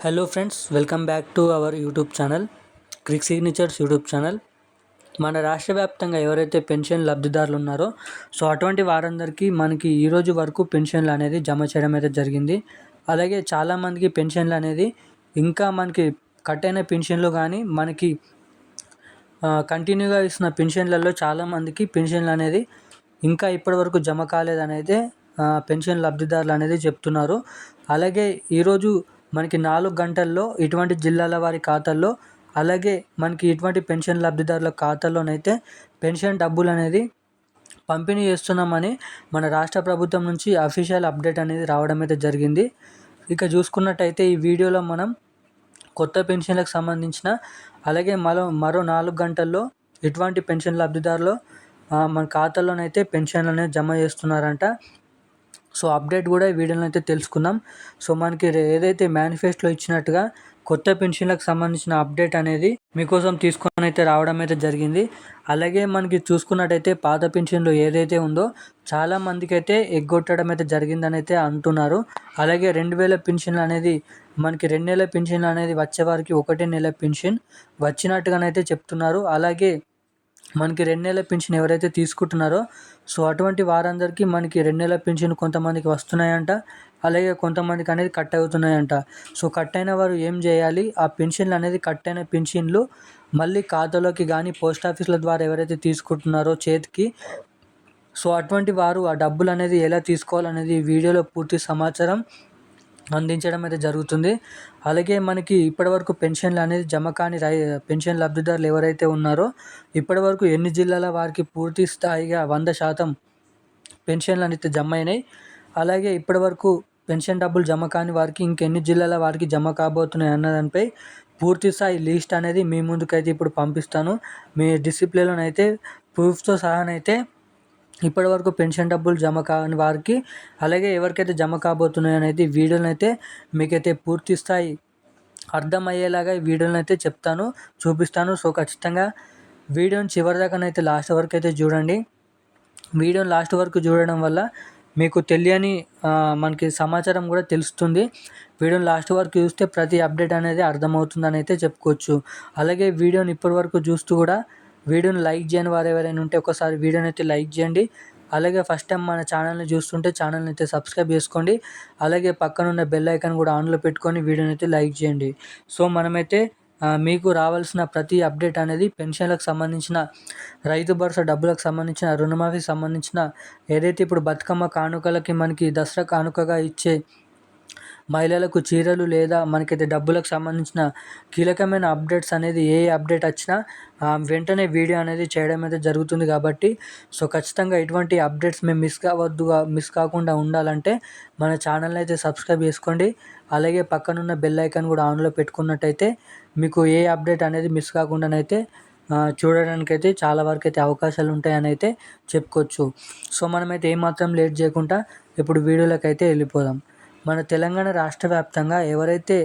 Hello friends welcome back to our YouTube channel Crick Signatures YouTube channel మన రాష్ట్ర వ్యాప్తంగా ఎవరైతే పెన్షన్ లబ్ధిదారులు ఉన్నారో సో అటువంటి వారందరికీ మనకి ఈరోజు వరకు పెన్షన్లు అనేది జమ చేయడం అయితే జరిగింది. అలాగే చాలామందికి పెన్షన్లు అనేది ఇంకా మనకి కట్ అయిన పెన్షన్లు కానీ మనకి కంటిన్యూగా ఇస్తున్న పెన్షన్లలో చాలామందికి పెన్షన్లు అనేది ఇంకా ఇప్పటివరకు జమ కాలేదనేది పెన్షన్ లబ్ధిదారులు అనేది చెప్తున్నారు. అలాగే ఈరోజు మనకి నాలుగు గంటల్లో ఇటువంటి జిల్లాల వారి ఖాతాల్లో అలాగే మనకి ఇటువంటి పెన్షన్ లబ్ధిదారుల ఖాతాల్లోనైతే పెన్షన్ డబ్బులు అనేది పంపిణీ చేస్తున్నామని మన రాష్ట్ర ప్రభుత్వం నుంచి అఫీషియల్ అప్డేట్ అనేది రావడం అయితే జరిగింది. ఇక చూసుకున్నట్టయితే ఈ వీడియోలో మనం కొత్త పెన్షన్లకు సంబంధించిన అలాగే మరో మరో నాలుగు గంటల్లో ఎటువంటి పెన్షన్ లబ్ధిదారులు మన ఖాతాలోనైతే పెన్షన్లు అనేది జమ చేస్తున్నారంట. సో అప్డేట్ కూడా వీడియోలో అయితే తెలుసుకుందాం. సో మనకి ఏదైతే మేనిఫెస్టోలో ఇచ్చినట్టుగా కొత్త పెన్షన్లకు సంబంధించిన అప్డేట్ అనేది మీకోసం తీసుకొని అయితే రావడం అయితే జరిగింది. అలాగే మనకి చూసుకున్నట్టయితే పాత పెన్షన్లు ఏదైతే ఉందో చాలా మందికి అయితే ఎగ్గొట్టడం అయితే జరిగిందని అయితే అంటున్నారు. అలాగే రెండు వేల పెన్షన్లు అనేది మనకి రెండు నెలల పెన్షన్లు అనేది వచ్చే వారికి ఒకటే నెల పెన్షన్ వచ్చినట్టుగానైతే చెప్తున్నారు. అలాగే మనకి రెండు నెలల పింఛన్ ఎవరైతే తీసుకుంటున్నారో సో అటువంటి వారందరికీ మనకి రెండు నెలల పింఛన్ కొంతమందికి వస్తున్నాయంట అలాగే కొంతమందికి అనేది కట్ అవుతున్నాయంట. సో కట్ అయిన వారు ఏం చేయాలి? ఆ పెన్షన్లు అనేది కట్ అయిన పెన్షన్లు మళ్ళీ ఖాతాలోకి కానీ పోస్ట్ ఆఫీసుల ద్వారా ఎవరైతే తీసుకుంటున్నారో చేతికి సో అటువంటి వారు ఆ డబ్బులు అనేది ఎలా తీసుకోవాలనేది వీడియోలో పూర్తి సమాచారం. అందించడం అయితే జరుగుతుంది. అలాగే మనకి ఇప్పటివరకు పెన్షన్లు అనేది జమ కాని రై పెన్షన్ లబ్ధిదారులు ఎవరైతే ఉన్నారో ఇప్పటివరకు ఎన్ని జిల్లాల వారికి పూర్తి స్థాయిగా వంద శాతం పెన్షన్లు అనేది జమ అయినాయి అలాగే ఇప్పటివరకు పెన్షన్ డబ్బులు జమ కాని వారికి ఇంకెన్ని జిల్లాల వారికి జమ కాబోతున్నాయి అన్నదానిపై పూర్తి స్థాయి లిస్ట్ అనేది మీ ముందుకైతే ఇప్పుడు పంపిస్తాను. మీ డిసిప్లిన్లోనైతే ప్రూఫ్తో సహానైతే ఇప్పటివరకు పెన్షన్ డబ్బులు జమ కాని వారికి అలాగే ఎవరికైతే జమ కాబోతున్నాయో అనేది వీడియోని అయితే మీకైతే పూర్తి స్థాయి అర్థమయ్యేలాగా ఈ వీడియోని అయితే చెప్తాను చూపిస్తాను. సో ఖచ్చితంగా వీడియోని చివరి దాకానైతే లాస్ట్ వరకు అయితే చూడండి. వీడియోని లాస్ట్ వరకు చూడడం వల్ల మీకు తెలియని మనకి సమాచారం కూడా తెలుస్తుంది. వీడియోని లాస్ట్ వరకు చూస్తే ప్రతి అప్డేట్ అనేది అర్థమవుతుందని అయితే చెప్పుకోవచ్చు. అలాగే వీడియోని ఇప్పటి వరకు చూస్తూ కూడా వీడియోని లైక్ చేయని వారు ఎవరైనా ఉంటే ఒకసారి వీడియోని అయితే లైక్ చేయండి. అలాగే ఫస్ట్ టైం మన ఛానల్ని చూస్తుంటే ఛానల్ని అయితే సబ్స్క్రైబ్ చేసుకోండి. అలాగే పక్కన ఉన్న బెల్ ఐకాన్ కూడా ఆన్లో పెట్టుకొని వీడియోని అయితే లైక్ చేయండి. సో మనమైతే మీకు రావాల్సిన ప్రతి అప్డేట్ అనేది పెన్షన్లకు సంబంధించిన రైతు భరోసా డబ్బులకు సంబంధించిన రుణమాఫీకి సంబంధించిన ఏదైతే ఇప్పుడు బతుకమ్మ కానుకలకి మనకి దసరా కానుకగా ఇచ్చే మహిళలకు చీరలు లేదా మనకైతే డబ్బులకు సంబంధించిన కీలకమైన అప్డేట్స్ అనేది ఏ అప్డేట్ వచ్చినా వెంటనే వీడియో అనేది చేయడం అయితే జరుగుతుంది కాబట్టి సో ఖచ్చితంగా ఎటువంటి అప్డేట్స్ మేము మిస్ కావద్దు మిస్ కాకుండా ఉండాలంటే మన ఛానల్ని అయితే సబ్స్క్రైబ్ చేసుకోండి. అలాగే పక్కనున్న బెల్ ఐకాన్ కూడా ఆన్లో పెట్టుకున్నట్టయితే మీకు ఏ అప్డేట్ అనేది మిస్ కాకుండానైతే చూడడానికి అయితే చాలా వరకు అయితే అవకాశాలు ఉంటాయని అయితే చెప్పుకోవచ్చు. సో మనమైతే ఏమాత్రం లేట్ చేయకుండా ఇప్పుడు వీడియోలోకి అయితే వెళ్ళిపోదాం. మన తెలంగాణ రాష్ట్ర వ్యాప్తంగా ఎవరైతే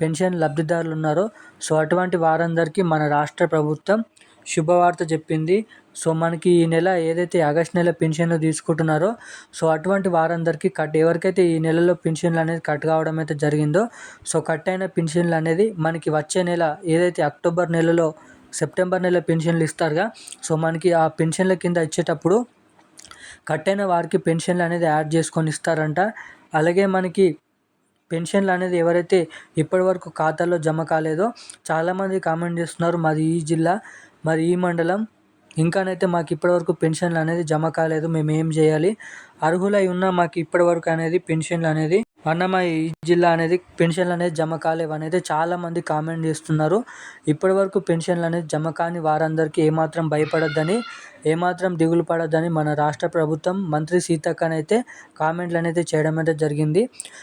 పెన్షన్ లబ్ధిదారులు ఉన్నారో సో అటువంటి వారందరికీ మన రాష్ట్ర ప్రభుత్వం శుభవార్త చెప్పింది. సో మనకి ఈ నెల ఏదైతే ఆగస్ట్ నెల పెన్షన్లు తీసుకుంటున్నారో సో అటువంటి వారందరికీ కట్ ఎవరికైతే ఈ నెలలో పెన్షన్లు అనేది కట్ కావడం అయితే జరిగిందో సో కట్ అయిన పెన్షన్లు అనేది మనకి వచ్చే నెల ఏదైతే అక్టోబర్ నెలలో సెప్టెంబర్ నెల పెన్షన్లు ఇస్తారుగా సో మనకి ఆ పెన్షన్ల కింద ఇచ్చేటప్పుడు కట్ అయిన వారికి పెన్షన్లు అనేది యాడ్ చేసుకొని ఇస్తారంట. అలాగే మనకి పెన్షన్లు అనేది ఎవరైతే ఇప్పటివరకు ఖాతాలో జమ కాలేదో చాలామంది కామెంట్ చేస్తున్నారు మాది ఈ జిల్లా మరి ఈ మండలం ఇంకానైతే మాకు ఇప్పటివరకు పెన్షన్లు అనేది జమ కాలేదు మేము ఏం చేయాలి? అర్హులై ఉన్న మాకు ఇప్పటివరకు అనేది పెన్షన్లు అనేది అన్నమయ్య జిల్లా అనేది పెన్షన్లు అనేది జమ కాలేవు అనేది చాలామంది కామెంట్ చేస్తున్నారు. ఇప్పటివరకు పెన్షన్లు అనేది జమ కాని వారందరికీ ఏమాత్రం భయపడొద్దని ఏమాత్రం దిగులు పడొద్దని మన రాష్ట్ర ప్రభుత్వం మంత్రి సీతక్కనైతే కామెంట్లు అనేది చేయడం అయితే జరిగింది.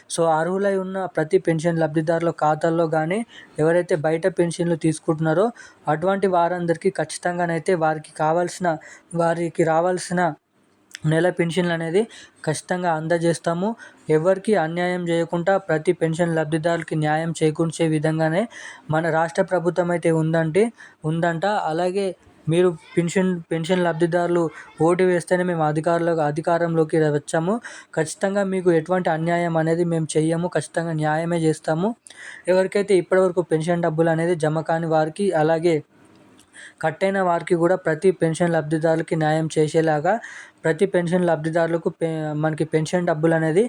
సో అర్హులై ఉన్న ప్రతి పెన్షన్ లబ్ధిదారుల ఖాతాల్లో కానీ ఎవరైతే బయట పెన్షన్లు తీసుకుంటున్నారో అటువంటి వారందరికీ ఖచ్చితంగానైతే వారికి కావాల్సిన వారికి రావాల్సిన నెల పెన్షన్లు అనేది ఖచ్చితంగా అందజేస్తాము. ఎవరికి అన్యాయం చేయకుండా ప్రతి పెన్షన్ లబ్ధిదారులకి న్యాయం చేకూర్చే విధంగానే మన రాష్ట్ర ప్రభుత్వం అయితే ఉందంటే ఉందంట. అలాగే మీరు పెన్షన్ పెన్షన్ లబ్ధిదారులు ఓటు వేస్తేనే మేము అధికారులు అధికారంలోకి వచ్చాము. ఖచ్చితంగా మీకు ఎటువంటి అన్యాయం అనేది మేము చెయ్యము. ఖచ్చితంగా న్యాయమే చేస్తాము. ఎవరికైతే ఇప్పటివరకు పెన్షన్ డబ్బులు అనేది జమ కాని వారికి అలాగే కట్ అయిన వారికి కూడా ప్రతి పెన్షన్ లబ్ధిదారులకి న్యాయం చేసేలాగా ప్రతి పెన్షన్ లబ్ధిదారులకు పె మనకి పెన్షన్ డబ్బులు అనేది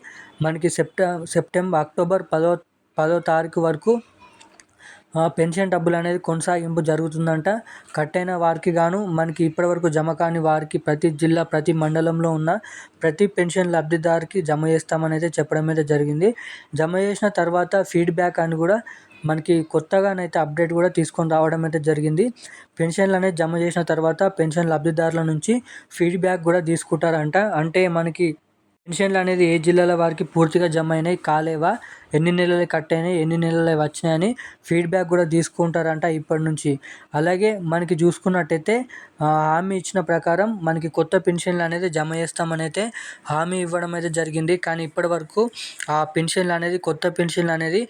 మనకి సెప్ట సెప్టెంబర్ అక్టోబర్ పదో పదో తారీఖు వరకు పెన్షన్ డబ్బులు అనేది కొనసాగింపు జరుగుతుందంట. కట్ అయిన వారికి గాను మనకి ఇప్పటివరకు జమ కాని వారికి ప్రతి జిల్లా ప్రతి మండలంలో ఉన్న ప్రతి పెన్షన్ లబ్ధిదారికి జమ చేస్తామని అయితే చెప్పడం అయితే జరిగింది. జమ చేసిన తర్వాత ఫీడ్బ్యాక్ అని కూడా మనకి కొత్తగానైతే అప్డేట్ కూడా తీసుకొని రావడం అయితే జరిగింది. పెన్షన్లు అనేది జమ చేసిన తర్వాత పెన్షన్ లబ్ధిదారుల నుంచి ఫీడ్బ్యాక్ కూడా తీసుకుంటారంట. అంటే మనకి పెన్షన్లు అనేది ఏ జిల్లాల వారికి పూర్తిగా జమ అయినాయి కాలేవా? ఎన్ని నెలలు కట్ అయినాయి ఎన్ని నెలలు వచ్చినాయని ఫీడ్బ్యాక్ కూడా తీసుకుంటారంట ఇప్పటి నుంచి. అలాగే మనకి చూసుకున్నట్టయితే హామీ ఇచ్చిన ప్రకారం మనకి కొత్త పెన్షన్లు అనేది జమ చేస్తామని అయితే హామీ ఇవ్వడం అయితే జరిగింది. కానీ ఇప్పటి వరకు ఆ పెన్షన్లు అనేది కొత్త పెన్షన్లు అనేది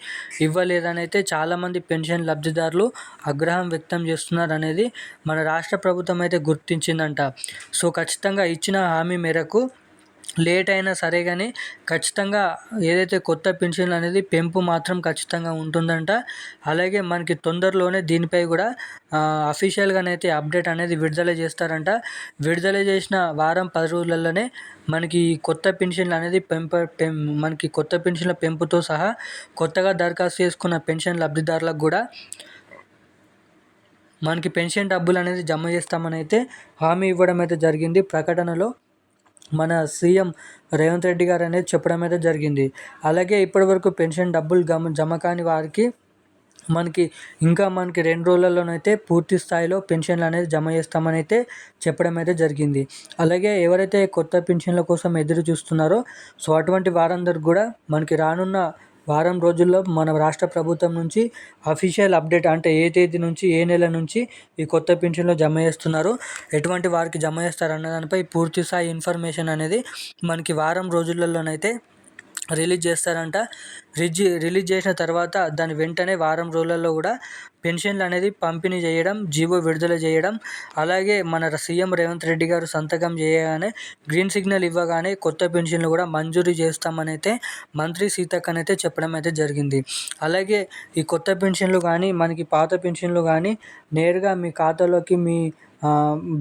ఇవ్వలేదని అయితే చాలామంది పెన్షన్ లబ్ధిదారులు ఆగ్రహం వ్యక్తం చేస్తున్నారు అనేది మన రాష్ట్ర ప్రభుత్వం అయితే గుర్తించిందంట. సో ఖచ్చితంగా ఇచ్చిన హామీ మేరకు లేట్ అయినా సరే కానీ ఖచ్చితంగా ఏదైతే కొత్త పెన్షన్లు అనేది పెంపు మాత్రం ఖచ్చితంగా ఉంటుందంట. అలాగే మనకి తొందరలోనే దీనిపై కూడా అఫీషియల్గానైతే అప్డేట్ అనేది విడుదల చేస్తారంట. విడుదల చేసిన వారం పది రోజులలోనే మనకి కొత్త పెన్షన్లు అనేది పెంప పెం మనకి కొత్త పెన్షన్ల పెంపుతో సహా కొత్తగా దరఖాస్తు చేసుకున్న పెన్షన్ లబ్ధిదారులకు కూడా మనకి పెన్షన్ డబ్బులు అనేది జమ చేస్తామని అయితే హామీ ఇవ్వడం అయితే జరిగింది. ప్రకటనలో మన సీఎం రేవంత్ రెడ్డి గారు అనేది చెప్పడం అయితే జరిగింది. అలాగే ఇప్పటివరకు పెన్షన్ డబ్బులు గమ జమ కాని వారికి మనకి ఇంకా మనకి రెండు రోజులలోనైతే పూర్తి స్థాయిలో పెన్షన్లు అనేది జమ చేస్తామని అయితే చెప్పడం అయితే జరిగింది. అలాగే ఎవరైతే కొత్త పెన్షన్ల కోసం ఎదురు చూస్తున్నారో సో అటువంటి వారందరికి కూడా మనకి రానున్న వారం రోజుల్లో మన రాష్ట్ర ప్రభుత్వం నుంచి అఫీషియల్ అప్డేట్ అంటే ఏ తేదీ నుంచి ఏ నెల నుంచి ఈ కొత్త పెన్షన్లు జమ చేస్తున్నారు. ఎటువంటి వారికి జమ చేస్తారన్న దానిపై పూర్తి స్థాయి ఇన్ఫర్మేషన్ అనేది మనకి వారం రోజులలోనైతే రిలీజ్ చేస్తారంట. రిజ్ రిలీజ్ చేసిన తర్వాత దాని వెంటనే వారం రోజులలో కూడా పెన్షన్లు అనేది పంపిణీ చేయడం జీవో విడుదల చేయడం అలాగే మన సీఎం రేవంత్ రెడ్డి గారు సంతకం చేయగానే గ్రీన్ సిగ్నల్ ఇవ్వగానే కొత్త పెన్షన్లు కూడా మంజూరు చేస్తామని అయితే మంత్రి సీతక్కని అయితే చెప్పడం అయితే జరిగింది. అలాగే ఈ కొత్త పెన్షన్లు కానీ మనకి పాత పెన్షన్లు కానీ నేరుగా మీ ఖాతాలోకి మీ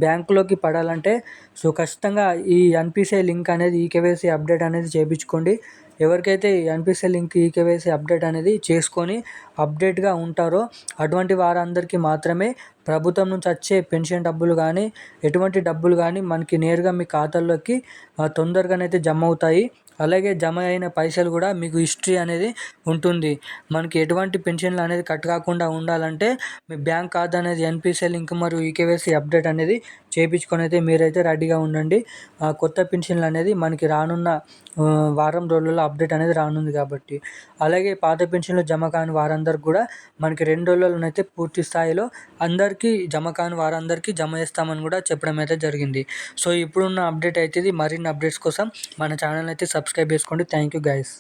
బ్యాంకులోకి పడాలంటే సో ఖచ్చితంగా ఈ ఎన్పిసిఐ లింక్ అనేది ఈకేవైసీ అప్డేట్ అనేది చేయించుకోండి ఎవరికైతే ఎన్పిసిఐ లింక్ ఈకేవైసీ అప్డేట్ అనేది చేసుకొని అప్డేట్గా ఉంటారో అటువంటి వారందరికీ మాత్రమే ప్రభుత్వం నుంచి వచ్చే పెన్షన్ డబ్బులు కానీ ఎటువంటి డబ్బులు కానీ మనకి నేరుగా మీ ఖాతాల్లోకి తొందరగానైతే జమ అవుతాయి. అలాగే జమ అయిన పైసలు కూడా మీకు హిస్టరీ అనేది ఉంటుంది. మనకి ఎటువంటి పెన్షన్లు అనేది కట్ కాకుండా ఉండాలంటే మీ బ్యాంక్ ఖాతా అనేది ఎన్పిసిఎల్ లింక్ మరియు ఈకేవైసీ అప్డేట్ అనేది చేయించుకొని అయితే మీరైతే రెడీగా ఉండండి. కొత్త పెన్షన్లు అనేది మనకి రానున్న వారం రోజుల్లో అప్డేట్ అనేది రానుంది కాబట్టి. అలాగే పాత పెన్షన్లు జమ కాని వారందరికి కూడా మనకి రెండు రోజుల్లోనైతే పూర్తి స్థాయిలో అందరికీ జమ కాని వారందరికీ జమ చేస్తామని కూడా చెప్పడం అయితే జరిగింది. సో ఇప్పుడున్న అప్డేట్ అయితే ఇది మరిన్ని అప్డేట్స్ కోసం మన ఛానల్ అయితే సబ్స్క్రైబ్ చేసుకోండి. Thank you guys